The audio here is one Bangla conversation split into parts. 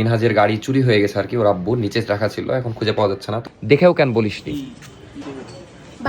মিনহাজের গাড়ি চুরি হয়ে গেছে আর কি ওর আব্বু নিচে রাখা ছিল এখন খুঁজে পাওয়া যাচ্ছে না। দেখেও কেন বলিসনি?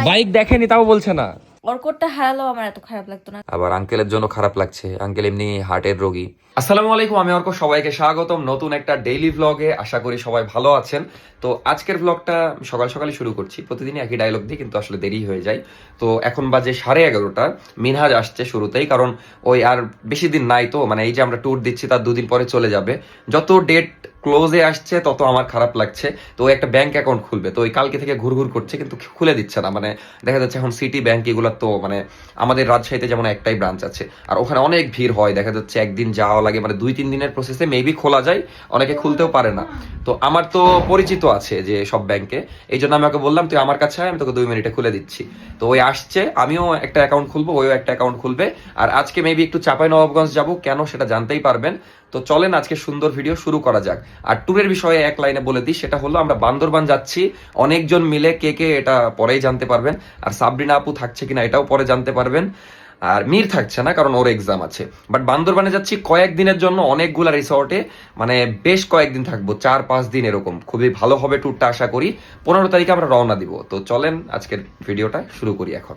বাইক দেখেনি তাও বলছে না। অর্কটটা হারালেও আমার এত খারাপ লাগতো না। আবার আঙ্কেলের জন্য খারাপ লাগছে। আঙ্কেল এমনি হার্টের রোগী। আসসালামু আলাইকুম আমি অর্ক সবাইকে স্বাগতম নতুন একটা ডেইলি ভ্লগে আশা করি সবাই ভালো আছেন। তো আজকের ভ্লগটা সকাল সকালে শুরু করছি। প্রতিদিনই একই ডায়লগ দিই কিন্তু আসলে দেরি হয়ে যায়। তো এখন বাজে সাড়ে এগারোটা। মিনহাজ আসছে শুরুতেই কারণ ওই আর বেশি দিন নাই তো। মানে এই যে আমরা ট্যুর দিচ্ছি তার দুদিন পরে চলে যাবে। যত ডেট ক্লোজে আসছে, তত আমার খারাপ লাগছে। তো একটা ব্যাংক অ্যাকাউন্ট খুলবে। তো ওই কালকে থেকে ঘুরঘুর করছে, কিন্তু খুলে দিচ্ছে না। মানে দেখা যাচ্ছে এখন সিটি ব্যাংক এগুলো তো মানে আমাদের রাজশাহীতে যেমন একটাই ব্রাঞ্চ আছে। আর ওখানে অনেক ভিড় হয়। দেখা যাচ্ছে একদিন যাওয়া লাগে মানে দুই, তিন দিনের প্রসেসে মেবি খোলা যায়। অনেকে খুলতেও পারে না। তো আমার তো পরিচিত আছে যে সব ব্যাংকে এই জন্য আমি ওকে বললাম, তুই আমার কাছে আমি তোকে দুই মিনিটে খুলে দিচ্ছি। তো ওই আসছে, আমিও একটা অ্যাকাউন্ট খুলবো, ওইও একটা অ্যাকাউন্ট খুলবে। আর আজকে মেবি একটু চাপাই নবাবগঞ্জ যাব। কেন সেটা জানতেই পারবেন। তো চলেন আজকে সুন্দর ভিডিও শুরু করা যাক। আর ট্যুরের বিষয়ে এক লাইনে বলে দিই সেটা হলো আমরা বান্দরবান যাচ্ছি অনেকজন মিলে কে কে এটা পরেই জানতে পারবেন আর সাবরিনা আপু থাকছে কিনা এটাও পরে জানতে পারবেন আর মির থাকছে না কারণ ওর এক্সাম আছে। বাট বান্দরবানে যাচ্ছি কয়েক দিনের জন্য অনেকগুলা রিসর্টে মানে বেশ কয়েকদিন থাকব চার পাঁচ দিন এরকম। খুবই ভালো হবে ট্যুরটা আশা করি। পনেরো তারিখে আমরা রওনা দিব। তো চলেন আজকের ভিডিওটা শুরু করি এখন।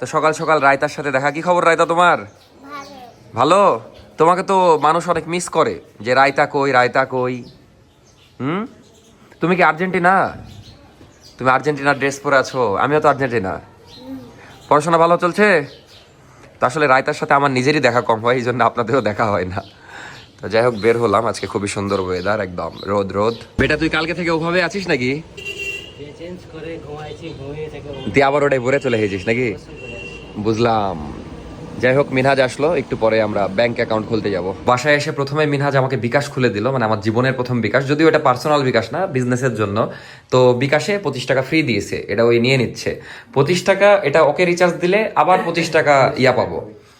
তো সকাল সকাল রায়তার সাথে দেখা কি খবর রায়তা তোমার? ভালো? তোমাকে তো মানুষ অনেক মিস করে যে রায়তা কই রায়তা কই। হুম? তুমি কি আর্জেন্টিনা? তুমি আর্জেন্টিনার ড্রেস পরে আছো আমিও তো আর্জেন্টিনা। পড়াশোনা ভালো চলছে? তো আসলে রায়তার সাথে আমার নিজেরই দেখা কম হয় এই জন্য আপনাদেরও দেখা হয় না। তো যাই হোক বের হলাম আজকে খুবই সুন্দর ওয়েদার একদম রোদ রোদ। বেটা তুই কালকে থেকে ওভাবে আছিস নাকি? তুই আবার ওটাই ভরে চলে গেছিস নাকি? বুঝলাম। যাই হোক মিনহাজ আসলো। একটু পরে আমরা ব্যাংক অ্যাকাউন্ট খুলতে যাব। বাসায় এসে প্রথমে মিনহাজ আমাকে বিকাশ খুলে দিল মানে আমার জীবনের প্রথম বিকাশ। যদিও এটা পার্সোনাল বিকাশ না বিজনেসের জন্য। তো বিকাশে পঁচিশ টাকা ফ্রি দিয়েছে এটা ওই নিয়ে নিচ্ছে। পঁচিশ টাকা এটা ওকে রিচার্জ দিলে আবার পঁচিশ টাকা ইয়া পাবো।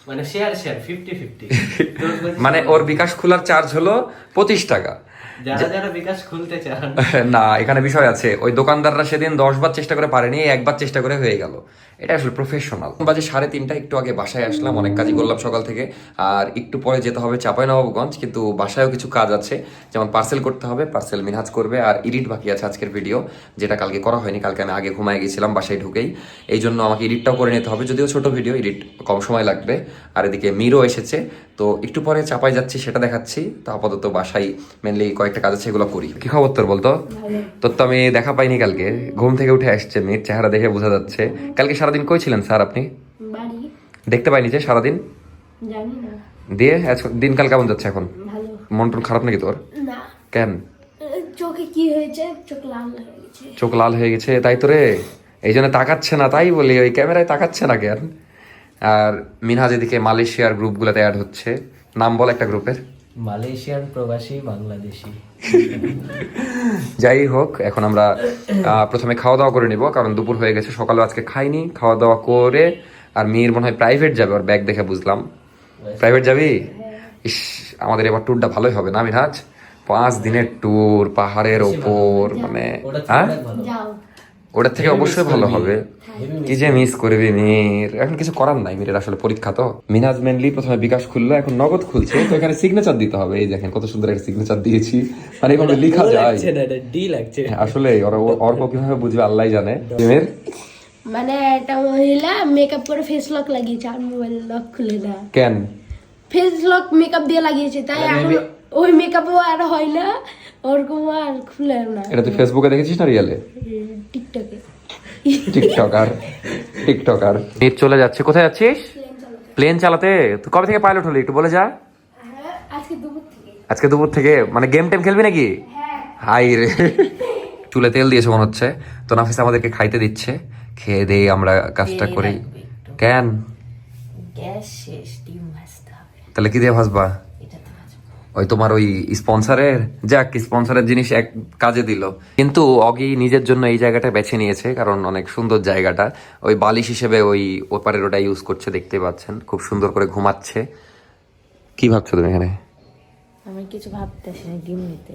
মানে শেয়ার শেয়ার ফিফটি ফিফটি মানে ওর বিকাশ খোলার চার্জ হলো পঁচিশ টাকা। যারা যারা বিকাশ খুলতে চান। না এখানে বিষয় আছে। ওই দোকানদাররা সেদিন দশ বার চেষ্টা করে পারেনি একবার চেষ্টা করে হয়ে গেল। এটা আসলে প্রফেশনাল বাজে সাড়ে তিনটা একটু আগে বাসায় আসলাম অনেক কাজই করলাম সকাল থেকে। আর একটু পরে যেতে হবে চাঁপাইনবাবগঞ্জ কিন্তু বাসায়ও কিছু কাজ আছে। যেমন পার্সেল করতে হবে পার্সেল মিনহাজ করবে। আর এডিট বাকি আছে আজকের ভিডিও যেটা কালকে করা হয়নি। কালকে আমি আগে ঘুমায় গেছিলাম বাসায় ঢুকেই। এই জন্য আমাকে এডিটটাও করে নিতে হবে। যদিও ছোট ভিডিও এডিট কম সময় লাগবে। আর এদিকে মিরও এসেছে। তো একটু পরে চাপাই যাচ্ছি সেটা দেখাচ্ছি। তো আপাতত বাসায় মেনলি কয়েকটা কাজ আছে এগুলো করি। কি খবর তোর বলতো? তোর তো আমি দেখা পাইনি কালকে। ঘুম থেকে উঠে আসছে মির চেহারা দেখে বোঝা যাচ্ছে। কালকে সারাদিন কই ছিলেন স্যার আপনি? দেখতে পাইনি যে সারাদিন? দিয়ে আজ- দিনকাল কেমন যাচ্ছে এখন? মন টন খারাপ নাকি তোর? কেন? চোখে কি হয়েছে? চোখ লাল হয়ে গেছে। চোখ লাল হয়ে গেছে তাই তো রে। এই জন্য তাকাচ্ছে না তাই বলি ওই ক্যামেরায় তাকাচ্ছে না কেন? আর মিনহাজ এদিকে মালয়েশিয়ার গ্রুপগুলোতে অ্যাড হচ্ছে। নাম বল একটা গ্রুপের। মালয়েশিয়ান প্রবাসী বাংলাদেশি। যাই হোক এখন আমরা প্রথমে খাওয়া দাওয়া করে নিব কারণ দুপুর হয়ে গেছে সকালে আজকে খাইনি খাওয়া দাওয়া করে আর মেয়ের মনে হয় প্রাইভেট যাবে ওর ব্যাগ দেখে বুঝলাম। প্রাইভেট যাবি? ইস আমাদের এবার ট্যুরটা ভালোই হবে না মিনহাজ? পাঁচ দিনের ট্যুর পাহাড়ের ওপর মানে হ্যাঁ? ওটার থেকে অবশ্যই ভালো হবে। কি যে মিস করবি মির এখন কিছু করার নাই মিরের আসলে পরীক্ষা তো। মিনাজ মেনলি প্রথমে বিকাশ খুললো এখন নগদ খুলছে। তো এখানে সিগনেচার দিতে হবে। এই দেখেন কত সুন্দর একটা সিগনেচার দিয়েছি। মানে এভাবে লেখা যায়। ডি লাগছে। আসলে ওরা অর্ক কীভাবে বুঝবে আল্লাহ জানে। মিমের? মানে একটা মহিলা মেকআপ করে ফেস লক লাগিয়েছে আর মোবাইল লক খুলে না। কেন? ফেস লক মেকআপ দিয়ে লাগিয়েছে তাই এখন ওই মেকআপও আর হয় না। ওরকম আর খুলে না। এটা তুই ফেসবুকে দেখেছিস না রিয়েলে টিকটকে টিকটকার টিকটকার নেট চলে যাচ্ছে কোথায় যাচ্ছিস? প্লেন চালাতে। তুই কবে থেকে পাইলট হলি একটু বলে যা। হ্যাঁ আজকে দুপুর থেকে। আজকে দুপুর থেকে? মানে গেম টেম খেলবি নাকি? হাই রে। চুলে তেল দিয়েছে মনে হচ্ছে। তো নাফিস আমাদেরকে খাইতে দিচ্ছে। খেয়ে দিয়ে আমরা কাজটা করি। কেন? গ্যাস শেষ ডিম ভাজতে হবে। তাহলে কি দিয়ে ভাসবা ভাজবো? ওই তোমার ওই স্পন্সরের যাক স্পন্সরের জিনিস এক কাজে দিল। কিন্তু অগি নিজের জন্য এই জায়গাটা বেছে নিয়েছে কারণ অনেক সুন্দর জায়গাটা। ওই বালিশ হিসেবে ওই ওপারের ওটা ইউজ করছে দেখতে পাচ্ছেন। খুব সুন্দর করে ঘুমাচ্ছে। কি ভাবছ তুমি এখানে? আমি কিছু ভাবতেছি না ডিম নিতে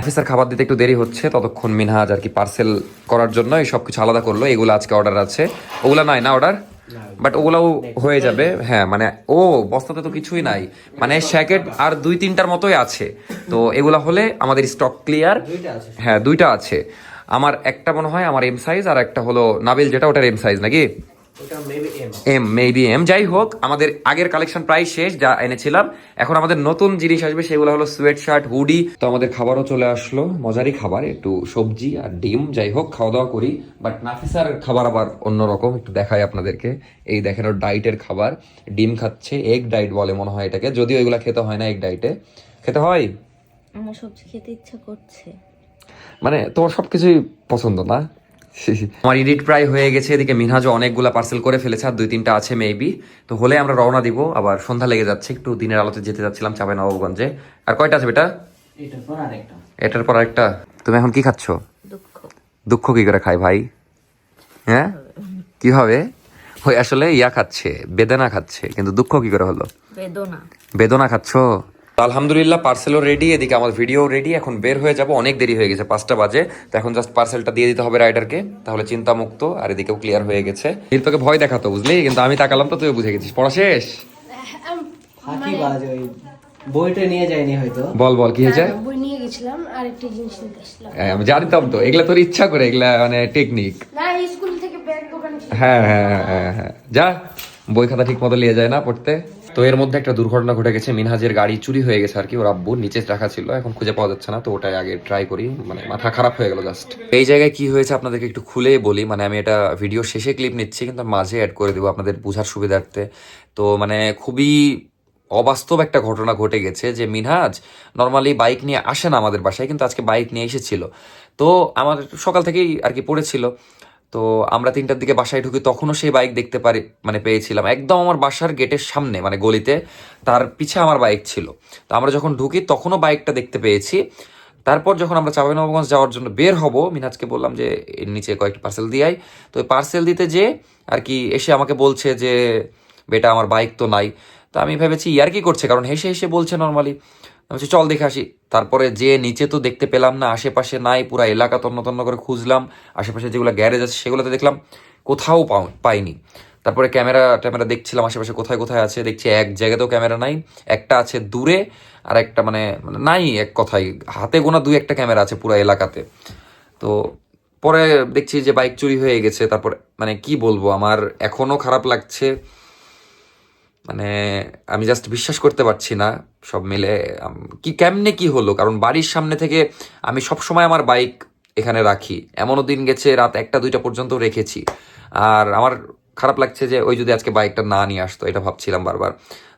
অফিসার খাবার দিতে একটু দেরি হচ্ছে ততক্ষণ মিনহাজ আর কি পার্সেল করার জন্য এই সব কিছু আলাদা করল। এগুলো আজকে অর্ডার আছে। ওগুলা নাই না অর্ডার বাট ওগুলাও হয়ে যাবে। হ্যাঁ মানে ও বস্তাতে তো কিছুই নাই। মানে শ্যাকেট আর দুই তিনটার মতোই আছে। তো এগুলা হলে আমাদের স্টক ক্লিয়ার হ্যাঁ দুইটা আছে। আমার একটা মনে হয় আমার এম সাইজ আর একটা হলো নাবিল যেটা ওটার এম সাইজ নাকি? এম মেবি এম যাই হোক আমাদের আগের কালেকশন প্রায় শেষ যা এনেছিলাম। এখন আমাদের নতুন জিনিস আসবে সেগুলো হলো সোয়েট শার্ট হুডি তো আমাদের খাবারও চলে আসলো মজারই খাবার একটু সবজি আর ডিম। যাই হোক খাওয়া দাওয়া করি। বাট নাফিসার খাবার আবার অন্যরকম একটু দেখাই আপনাদেরকে। এই দেখেন ওর ডাইটের খাবার। ডিম খাচ্ছে এগ ডাইট বলে মনে হয় এটাকে। যদিও এগুলো খেতে হয় না এগ ডাইটে খেতে হয়? আমার সবজি খেতে ইচ্ছা করছে। মানে তোমার সবকিছুই পছন্দ না? আমার এডিট প্রায় হয়ে গেছে এদিকে মিনহাজও অনেকগুলা পার্সেল করে ফেলেছে আর দুই তিনটা আছে মেবি তো হলে আমরা রওনা দিব আবার সন্ধ্যা লেগে যাচ্ছে একটু দিনের আলোতে যেতে যাচ্ছিলাম চাপাই নবাবগঞ্জে। আর কয়টা আছে বেটা? এটার পর আরেকটা। একটা তুমি এখন কি খাচ্ছ? দুঃখ। দুঃখ কি করে খাই ভাই? হ্যাঁ? কি হবে? ওই আসলে ইয়া খাচ্ছে বেদনা খাচ্ছে কিন্তু দুঃখ কি করে হলো? বেদনা। বেদনা খাচ্ছ? তো আলহামদুলিল্লাহ পার্সেলও রেডি এদিকে আমার ভিডিও রেডি এখন বের হয়ে যাব অনেক দেরি হয়ে গেছে পাঁচটা বাজে। তো এখন জাস্ট পার্সেলটা দিয়ে দিতে হবে রাইডারকে তাহলে চিন্তা মুক্ত আর এদিকেও ক্লিয়ার হয়ে গেছে। নীল তোকে ভয় দেখাতো বুঝলি? কিন্তু আমি তাকালাম তো তুই বুঝে গেছিস। পড়া শেষ? বইটা নিয়ে হয়তো। বল বল কি হয়েছে? বই নিয়ে গেছিলাম আর একটা জিনিস নিতে আসলাম হ্যাঁ, আমি জানতাম তো এগুলা তোর ইচ্ছা করে এগুলা মানে টেকনিক না স্কুল থেকে ব্যাগ দোকানে হ্যাঁ হ্যাঁ হ্যাঁ, হ্যাঁ হ্যাঁ। যা বই খাতা ঠিক মতো নিয়ে যায় না পড়তে। তো এর মধ্যে একটা দুর্ঘটনা ঘটে গেছে। মিনহাজের গাড়ি চুরি হয়ে গেছে আর কি। ওর আব্বু নিচে রাখা ছিল, এখন খুঁজে পাওয়া যাচ্ছে না। তো ওটাই আগে ট্রাই করি মানে মাথা খারাপ হয়ে গেল জাস্ট এই জায়গায় কি হয়েছে আপনাদেরকে একটু খুলে বলি। মানে আমি এটা ভিডিও শেষে ক্লিপ নিচ্ছি, কিন্তু মাঝে অ্যাড করে দেবো আপনাদের বোঝার সুবিধার্থে। তো মানে খুবই অবাস্তব একটা ঘটনা ঘটে গেছে যে মিনহাজ নর্মালি বাইক নিয়ে আসে না আমাদের বাসায়, কিন্তু আজকে বাইক নিয়ে এসেছিল। তো আমার সকাল থেকেই আর কি পড়েছিল। তো আমরা তিনটার দিকে বাসায় ঢুকি, তখনও সেই বাইক দেখতে পারি মানে পেয়েছিলাম। একদম আমার বাসার গেটের সামনে মানে গলিতে, তার পিছে আমার বাইক ছিল। তো আমরা যখন ঢুকি, তখনও বাইকটা দেখতে পেয়েছি। তারপর যখন আমরা চাঁপাইনবাবগঞ্জ যাওয়ার জন্য বের হব, মিনাজকে বললাম যে, এর নিচে কয়েকটা পার্সেল দিয়াই তো ওই পার্সেল দিতে যে আর কি, এসে আমাকে বলছে যে, বেটা, আমার বাইক তো নাই। তো আমি ভেবেছি, ইয়ার কি করছে? কারণ হেসে হেসে বলছে নর্মালি আমি চল দেখে আসি। তারপরে যে নিচে তো দেখতে পেলাম না, আশেপাশে নাই, পুরো এলাকা তন্ন তন্ন করে খুঁজলাম, আশেপাশে যেগুলো গ্যারেজ আছে সেগুলোতে দেখলাম কোথাও পাইনি। তারপরে ক্যামেরা ট্যামেরা দেখছিলাম, আশেপাশে কোথায় কোথায় আছে, দেখছি এক জায়গাতেও ক্যামেরা নাই, একটা আছে দূরে, আর একটা মানে মানে নাই এক কথাই হাতে গোনা দুই একটা ক্যামেরা আছে পুরো এলাকাতে। তো পরে দেখছি যে বাইক চুরি হয়ে গেছে, তারপর মানে কি বলব, আমার এখনও খারাপ লাগছে। মানে আমি জাস্ট বিশ্বাস করতে পারছি না সব মিলে কি, কেমনে কি হলো? কারণ বাড়ির সামনে থেকে আমি সব সময় আমার বাইক এখানে রাখি। এমনও দিন গেছে, রাত একটা, দুইটা পর্যন্ত রেখেছি। আর আমার খারাপ লাগছে যে, ওই যদি আজকে বাইকটা না নিয়ে আসতো, এটা ভাবছিলাম বারবার।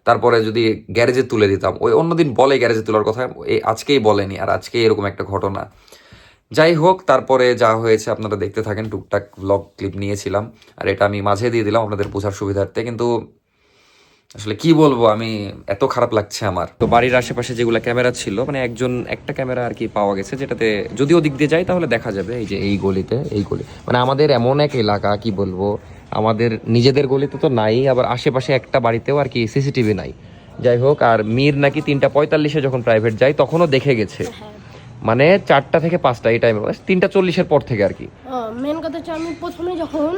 তারপরে যদি গ্যারেজে তুলে দিতাম, ওই অন্যদিন বলে গ্যারেজে তোলার কথা আজকেই বলেনি, আর আজকে এরকম একটা ঘটনা। যাই হোক, তারপরে যা হয়েছে, আপনারা দেখতে থাকেন, টুকটাক ব্লগ ক্লিপ নিয়েছিলাম। আর এটা আমি মাঝে দিয়ে দিলাম আপনাদের বোঝার সুবিধার্থে, কিন্তু আসলে কি বলব আমি এত খারাপ লাগছে আমার। তো বাড়ির আশেপাশে যেগুলো ক্যামেরা ছিল মানে একজন একটা ক্যামেরা আর কি পাওয়া গেছে যেটাতে যদি ওদিক দিয়ে যাই তাহলে দেখা যাবে এই যে এই গলিতে এই গলি মানে আমাদের এমন এক এলাকা কি বলব আমাদের নিজেদের গলিতে তো নাই আবার আশেপাশে একটা বাড়িতেও আর কি সিসিটিভি নাই। যাই হোক আর মীর নাকি তিনটা পঁয়তাল্লিশে যখন প্রাইভেট যায় তখনও দেখে গেছে। মানে চারটা থেকে পাঁচটা এই টাইমে তিনটা চল্লিশের পর থেকে আর কি। মেন কথা হচ্ছে আমি প্রথমে যখন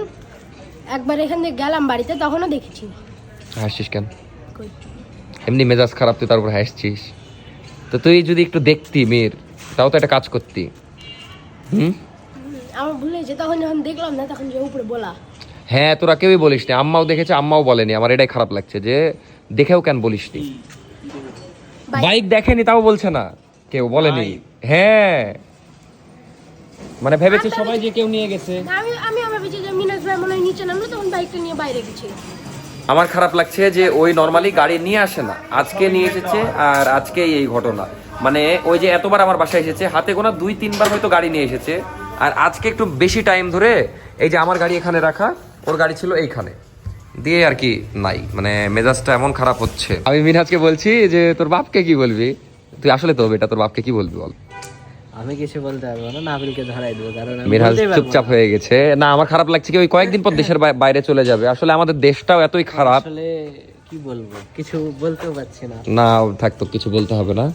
একবার এখান থেকে গেলাম বাড়িতে তখনও দেখেছি। হাসছিস কেন? এমনি মেজাজ খারাপ তুই তারপর হাসছিস। তো তুই যদি একটু দেখতি মেয়ের তাও তো একটা কাজ করতি। হুম? আমার ভুলে তখন যখন দেখলাম না তখন যে উপরে বলা। হ্যাঁ তোরা কেউই বলিস নি আম্মাও দেখেছে আম্মাও বলেনি আমার এটাই খারাপ লাগছে যে দেখেও কেন বলিস নি? বাইক দেখেনি তাও বলছে না কেউ বলেনি। হ্যাঁ। মানে ভেবেছে সবাই যে কেউ নিয়ে গেছে। আমি আমি ভেবেছি যে মিনাজ ভাই মনে নিচে নামলো তখন বাইকটা নিয়ে বাইরে গেছিল আমার খারাপ লাগছে যে ওই নর্মালি গাড়ি নিয়ে আসে না। আজকে নিয়ে এসেছে আর আজকেই এই ঘটনা। মানে ওই যে এতবার আমার বাসায় এসেছে, হাতে গোনা দুই, তিনবার হয়তো গাড়ি নিয়ে এসেছে। আর আজকে একটু বেশি টাইম ধরে এই যে আমার গাড়ি এখানে রাখা, ওর গাড়ি ছিল এইখানে। দিয়ে আর কি নাই। মানে মেজাজটা এমন খারাপ হচ্ছে। আমি মিনহাজকে বলছি যে, তোর বাপকে কি বলবি? তুই আসলে তো বেটা তোর বাপকে কি বলবি বল? আমি কিছু বলতে পারব না নাবিলকে ধরাই দেবো কারণ পারব চুপচাপ হয়ে গেছে। না আমার খারাপ লাগছে কি? ওই কয়েকদিন পর দেশের বাইরে চলে যাবে। আসলে আমাদের দেশটাও এতই খারাপ। আসলে কি বলব? কিছু বলতেও পারছি না। না থাক তোর কিছু বলতে হবে না।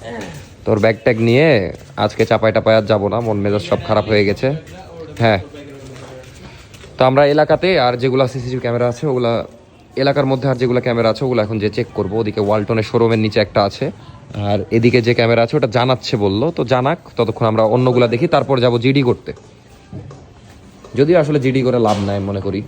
তোর ব্যাগ ট্যাগ নিয়ে আজকে চাপাই টাপাই আর যাব না। মন মেজাজ সব খারাপ হয়ে গেছে। হ্যাঁ। তো আমরা এলাকাতে আর যেগুলো সিসিটিভি ক্যামেরা আছে ওগুলা এলাকার মধ্যে আর যেগুলো ক্যামেরা আছে ওগুলো এখন যে চেক করব। ওদিকে ওয়ালটনের শোরুমের নিচে একটা আছে। আর এদিকে যে ক্যামেরা আছে, ওটা জানাচ্ছে বলল। তো জানাক, ততক্ষণ আমরা অন্যগুলা দেখি, তারপর যাব জিডি করতে। যদিও আসলে জিডি করে লাভ নাই, মনে করি।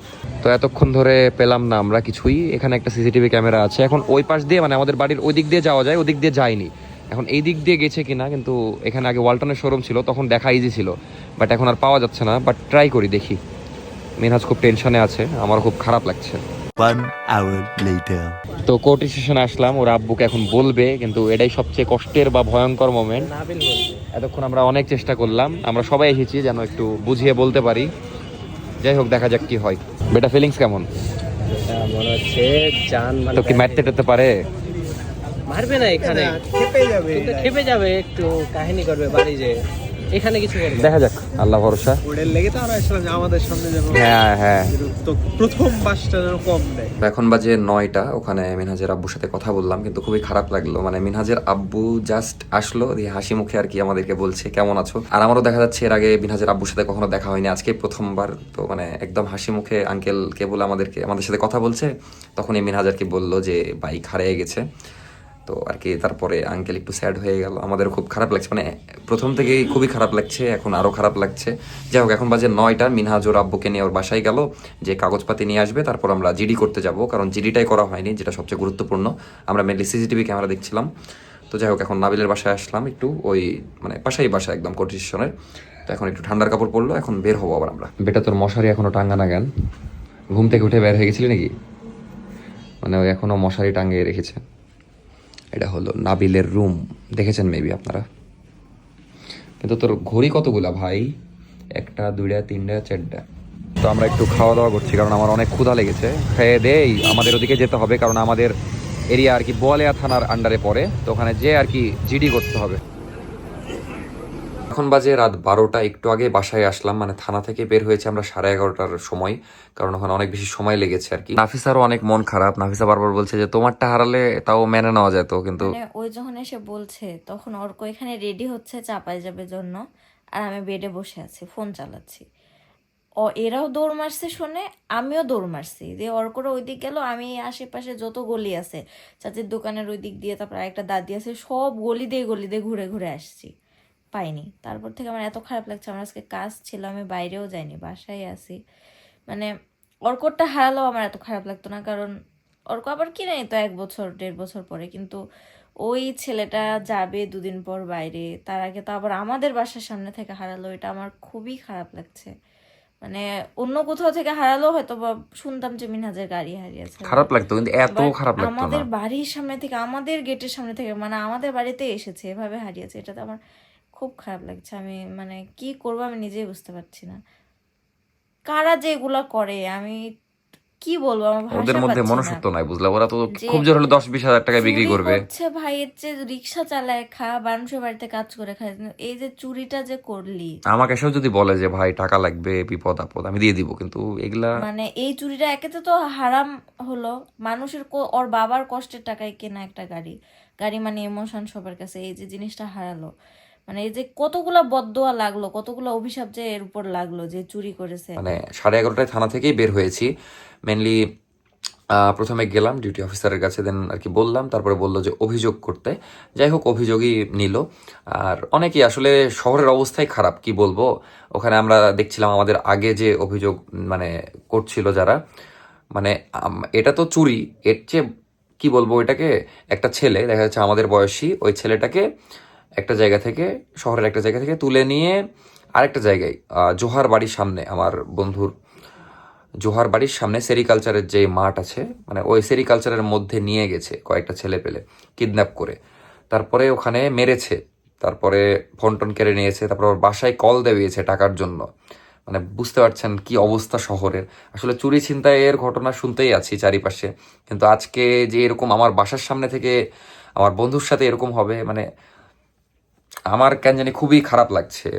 তো এতক্ষণ ধরে পেলাম না আমরা কিছুই। এখানে একটা সিসিটিভি ক্যামেরা আছে। এখন ওই পাশ দিয়ে মানে আমাদের বাড়ির ওই দিক দিয়ে যাওয়া যায়, ওই দিক দিয়ে যায়নি। এখন এই দিক দিয়ে গেছে কিনা, কিন্তু এখানে আগে ওয়ালটনের শোরুম ছিল, তখন দেখা ইজি ছিল। বাট এখন আর পাওয়া যাচ্ছে না বাট ট্রাই করি দেখি। মিনহাজ খুব টেনশনে আছে আমার খুব খারাপ লাগছে. তো কোর্ট স্টেশনে আসলাম ওর আব্বুকে এখন বলবে কিন্তু এটাই সবচেয়ে কষ্টের বা ভয়ঙ্কর মোমেন্ট এতক্ষণ আমরা অনেক চেষ্টা করলাম আমরা সবাই এসেছি যেন একটু বুঝিয়ে বলতে পারি। যাই হোক দেখা যাক কি হয়। বেটা ফিলিংস কেমন? মনে হচ্ছে জান মানে তো কি মারতে টারতে পারে? মারবে না এখানে। খেপে যাবে। খেপে যাবে একটু কাহিনী করবে বাড়ি যে এখানে কিছু করবে? দেখা যাক আল্লাহ ভরসা। লেগে তো আমরা আসলাম আমাদের সামনে যেন হ্যাঁ হ্যাঁ। তো প্রথম বাসটা যেন কম দেয়। এখন বাজে নয়টা ওখানে মিনহাজের আব্বুর সাথে কথা বললাম কিন্তু খুবই খারাপ লাগল। মানে মিনহাজের আব্বু জাস্ট আসলো দিয়ে হাসি মুখে আর কি আমাদেরকে বলছে কেমন আছো? আর আমারও দেখা যাচ্ছে এর আগে মিনহাজের আব্বুর সাথে কখনো দেখা হয়নি আজকে প্রথমবার। তো মানে একদম হাসি মুখে আঙ্কেলকে বলে আমাদেরকে আমাদের সাথে কথা বলছে। তখনই মিনহাজ আর কি বলল যে বাইক হারিয়ে গেছে। তো আর কি, তারপরে আঙ্কেল একটু স্যাড হয়ে গেল। আমাদের খুব খারাপ লাগছে। মানে প্রথম থেকেই খুবই খারাপ লাগছে, এখন আরও খারাপ লাগছে। যাই হোক, এখন বাজে নয়টা। মিনহাজ ওর আব্বুকে নিয়ে ওর বাসায় গেল, যে কাগজপাতি নিয়ে আসবে, তারপর আমরা জিডি করতে যাব। কারণ জিডিটাই করা হয়নি, যেটা সবচেয়ে গুরুত্বপূর্ণ। আমরা মেনলি সিসিটিভি ক্যামেরা দেখছিলাম। তো যাই হোক, এখন নাবিলের বাসায় আসলাম একটু, ওই মানে পাশেই বাসা একদম কোর্ট স্টেশনের। তো এখন একটু ঠান্ডার কাপড় পরলো, এখন বের হব আবার আমরা। বেটা, তোর মশারি এখনও টাঙ্গা না জ্ঞান ঘুম থেকে উঠে বের হয়ে গেছিলি নাকি? মানে ওই এখনও মশারি টাঙ্গিয়ে রেখেছে। এটা হলো নাবিলের রুম। দেখেছেন মেবি আপনারা? কিন্তু তোর ঘড়ি কতগুলা ভাই? একটা, দুইটা, তিনটা, চারটা। তো আমরা একটু খাওয়া দাওয়া করছি কারণ আমার অনেক ক্ষুধা লেগেছে। খেয়ে দেই, আমাদের ওদিকে যেতে হবে কারণ আমাদের এরিয়া আর কি বোয়ালিয়া থানার আন্ডারে পড়ে। তো ওখানে যে আর কি জিডি করতে হবে। এখন বাজে রাত বারোটা, একটু আগে বাসায় আসলাম মানে থানা থেকে বের হয়েছে আমরা সাড়ে এগারোটার সময়, কারণ ওখানে অনেক বেশি সময় লেগেছে আর কি। নাফিসারও অনেক মন খারাপ, নাফিসা বারবার বলছে যে, তোমারটা হারালে তাও মেনে নেওয়া যেত, কিন্তু মানে ওই যখন এসে বলছে, তখন অর্ক এখানে রেডি হচ্ছে চাপাই যাবে জন্য, আর আমি বেডে বসে আছি ফোন চালাচ্ছি। ও এরাও দৌড় মারছে শুনে, আমিও দৌড় মারছি। দিয়ে অর্করা ওই দিক গেল, আমি আশেপাশে যত গলি আছে, চাচির দোকানের ওই দিক দিয়ে, তারপর একটা দাদি আছে, সব গলি দিয়ে গলি দিয়ে ঘুরে ঘুরে আসছি। পাইনি। তারপর থেকে আমার এত খারাপ লাগছে আমার আজকে কাজ ছিল আমি বাইরেও যাইনি বাসায় আছি। মানে অর্করটা হারালেও আমার এত খারাপ লাগতো না কারণ অর্ক আবার কি নেই তো এক বছর দেড় বছর পরে কিন্তু ওই ছেলেটা যাবে দুদিন পর বাইরে তার আগে তো আবার আমাদের বাসার সামনে থেকে হারালো এটা আমার খুবই খারাপ লাগছে। মানে অন্য কোথাও থেকে হারালো হয়তো বা শুনতাম যে মিনহাজের গাড়ি হারিয়েছে। খারাপ লাগতো কিন্তু এত খারাপ লাগতো না। আমাদের বাড়ির সামনে থেকে আমাদের গেটের সামনে থেকে মানে আমাদের বাড়িতে এসেছে এভাবে হারিয়েছে এটা তো আমার খুব খারাপ লাগছে। আমি মানে কি করব আমি নিজেই বুঝতে পারছি না। কারা যে এগুলা করে? আমি কি বলব? আমার ওদের মধ্যে মনুষ্যত্ব নাই বুঝলা। ওরা তো খুব জোর হলে দশ বিশ হাজার টাকায় বিক্রি করবে। করছে ভাই এর যে রিক্সা চালায় খা মানুষের বাড়িতে কাজ করে খায়। এই যে চুরিটা যে করলি। আমাকে এসেও যদি বলে যে ভাই টাকা লাগবে বিপদ আপদ আমি দিয়ে দিব। কিন্তু এগুলা মানে এই চুরিটা একেতে তো হারাম হলো। মানুষের ওর বাবার কষ্টের টাকায় কেনা একটা গাড়ি। গাড়ি মানে ইমোশন সবার কাছে। এই যে জিনিসটা হারালো। মানে এই যে কতগুলা বদদোয়া লাগল, কতগুলো অভিশাপ যে এর উপর লাগল যে চুরি করেছে। মানে সাড়ে এগারোটায় থানা থেকেই বের হয়েছি। মেনলি প্রথমে গেলাম ডিউটি অফিসারের কাছে দেন আর কি বললাম, তারপরে বলল যে অভিযোগ করতে। যাই হোক, অভিযোগই নিল। আর অনেকেই আসলে শহরের অবস্থাই খারাপ, কি বলব? ওখানে আমরা দেখছিলাম আমাদের আগে যে অভিযোগ মানে করছিল যারা মানে এটা তো চুরি। এর চেয়ে, কি বলব, এটাকে একটা ছেলে, দেখা যাচ্ছে আমাদের বয়সী, ওই ছেলেটাকে একটা জায়গা থেকে, শহরের একটা জায়গা থেকে তুলে নিয়ে আরেকটা জায়গায় জোহার বাড়ির সামনে আমার বন্ধুর, জোহার বাড়ির সামনে সেরিকালচারের যে মাঠ আছে মানে ওই সেরিকালচারের মধ্যে নিয়ে গেছে কয়েকটা ছেলে পেলে, কিডন্যাপ করে। তারপরে ওখানে মেরেছে, তারপরে ফোন টোন কেড়ে নিয়েছে, তারপর ওর বাসায় কল দেবিয়েছে টাকার জন্য। মানে বুঝতে পারছেন কি অবস্থা শহরের। আসলে চুরি ছিনতাইয়ের ঘটনা শুনতেই আছি চারিপাশে, কিন্তু আজকে যে এরকম আমার বাসার সামনে থেকে আমার বন্ধুর সাথে এরকম হবে মানে আমার কেন জানি খুবই খারাপ লাগছে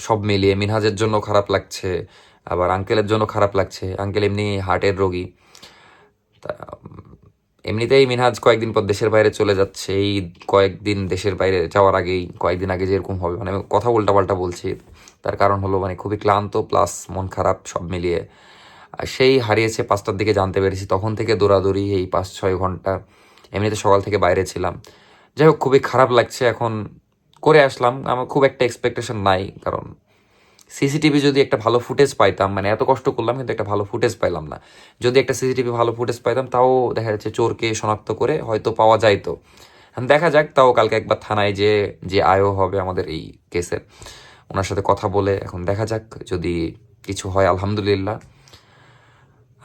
সব মিলিয়ে মিনহাজের জন্য খারাপ লাগছে, আবার আঙ্কেলের জন্য খারাপ লাগছে। আঙ্কেল এমনি হার্টের রোগী। তা, এমনিতেই মিনহাজ কয়েকদিন পর দেশের বাইরে চলে যাচ্ছে। এই কয়েকদিন দেশের বাইরে যাওয়ার আগেই, কয়েকদিন আগে যেরকম হবে মানে কথা উল্টাপাল্টা বলছি। তার কারণ হলো মানে খুবই ক্লান্ত প্লাস মন খারাপ, সব মিলিয়ে। সেই হারিয়েছে পাঁচটার দিকে জানতে পেরেছি, তখন থেকে দৌড়াদৌড়ি এই পাঁচ ছয় ঘণ্টা। এমনিতে সকাল থেকে বাইরে ছিলাম। যাই হোক, খুবই খারাপ লাগছে এখন। করে আসলাম, আমার খুব একটা এক্সপেকটেশন নাই, কারণ সিসিটিভি যদি একটা ভালো ফুটেজ পাইতাম মানে এত কষ্ট করলাম, কিন্তু একটা ভালো ফুটেজ পাইলাম না। যদি একটা সিসিটিভি ভালো ফুটেজ পাইতাম, তাও দেখা যাচ্ছে চোরকে শনাক্ত করে হয়তো পাওয়া যাইতো। দেখা যাক, তাও কালকে একবার থানায় যে যে আয়ও হবে আমাদের এই কেসের ওনার সাথে কথা বলে এখন দেখা যাক, যদি কিছু হয়, আলহামদুলিল্লাহ।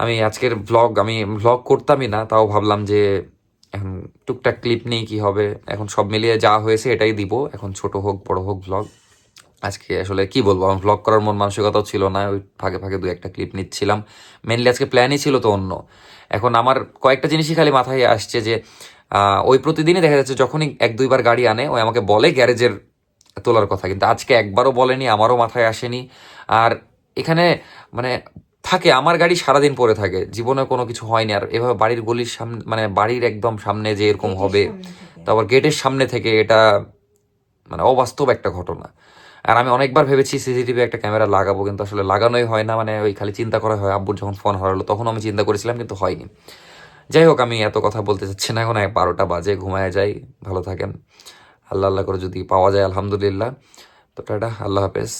আমি আজকের ব্লগ আমি ব্লগ করতামই না, তাও ভাবলাম যে এখন টুকটাক ক্লিপ নেই কি হবে? এখন সব মিলিয়ে যা হয়েছে এটাই দিব। এখন ছোট হোক, বড় হোক ব্লগ আজকে আসলে কি বলব, আমার ব্লগ করার মন মানসিকতাও ছিল না। ওই ফাঁকে ফাঁকে দু একটা ক্লিপ নিচ্ছিলাম। মেনলি আজকে প্ল্যানই ছিল তো অন্য। এখন আমার কয়েকটা জিনিসই খালি মাথায় আসছে যে ওই প্রতিদিনই দেখা যাচ্ছে যখনই এক দুইবার গাড়ি আনে, ওই আমাকে বলে গ্যারেজের তোলার কথা। কিন্তু আজকে একবারও বলেনি, আমারও মাথায় আসেনি। আর এখানে মানে থাকে আমার গাড়ি সারাদিন পরে থাকে। জীবনে কোনো কিছু হয়নি আর এভাবে বাড়ির গলির সামনে মানে বাড়ির একদম সামনে যে এরকম হবে তারপর গেটের সামনে থেকে এটা মানে অবাস্তব একটা ঘটনা। আর আমি অনেকবার ভেবেছি সিসিটিভি একটা ক্যামেরা লাগাবো কিন্তু আসলে লাগানোই হয় না মানে ওই খালি চিন্তা করা হয় আব্বুর যখন ফোন হারালো তখন আমি চিন্তা করেছিলাম কিন্তু হয়নি। যাই হোক আমি এত কথা বলতে চাচ্ছি না এখন এক বারোটা বাজে ঘুমায় যাই ভালো থাকেন। আল্লাহ আল্লাহ করে যদি পাওয়া যায় আলহামদুলিল্লাহ। তো টাটা, আল্লাহ হাফেজ।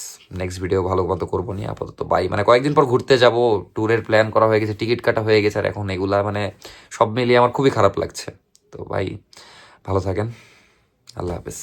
নেক্সট ভিডিও ভালো মতো করব নি আপাতত বাই মানে কয়েকদিন পর ঘুরতে যাব ট্যুরের প্ল্যান করা হয়ে গেছে টিকিট কাটা হয়ে গেছে, আর এখন এগুলা মানে সব মিলিয়ে আমার খুবই খারাপ লাগছে। তো ভাই ভালো থাকেন, আল্লাহ হাফেজ।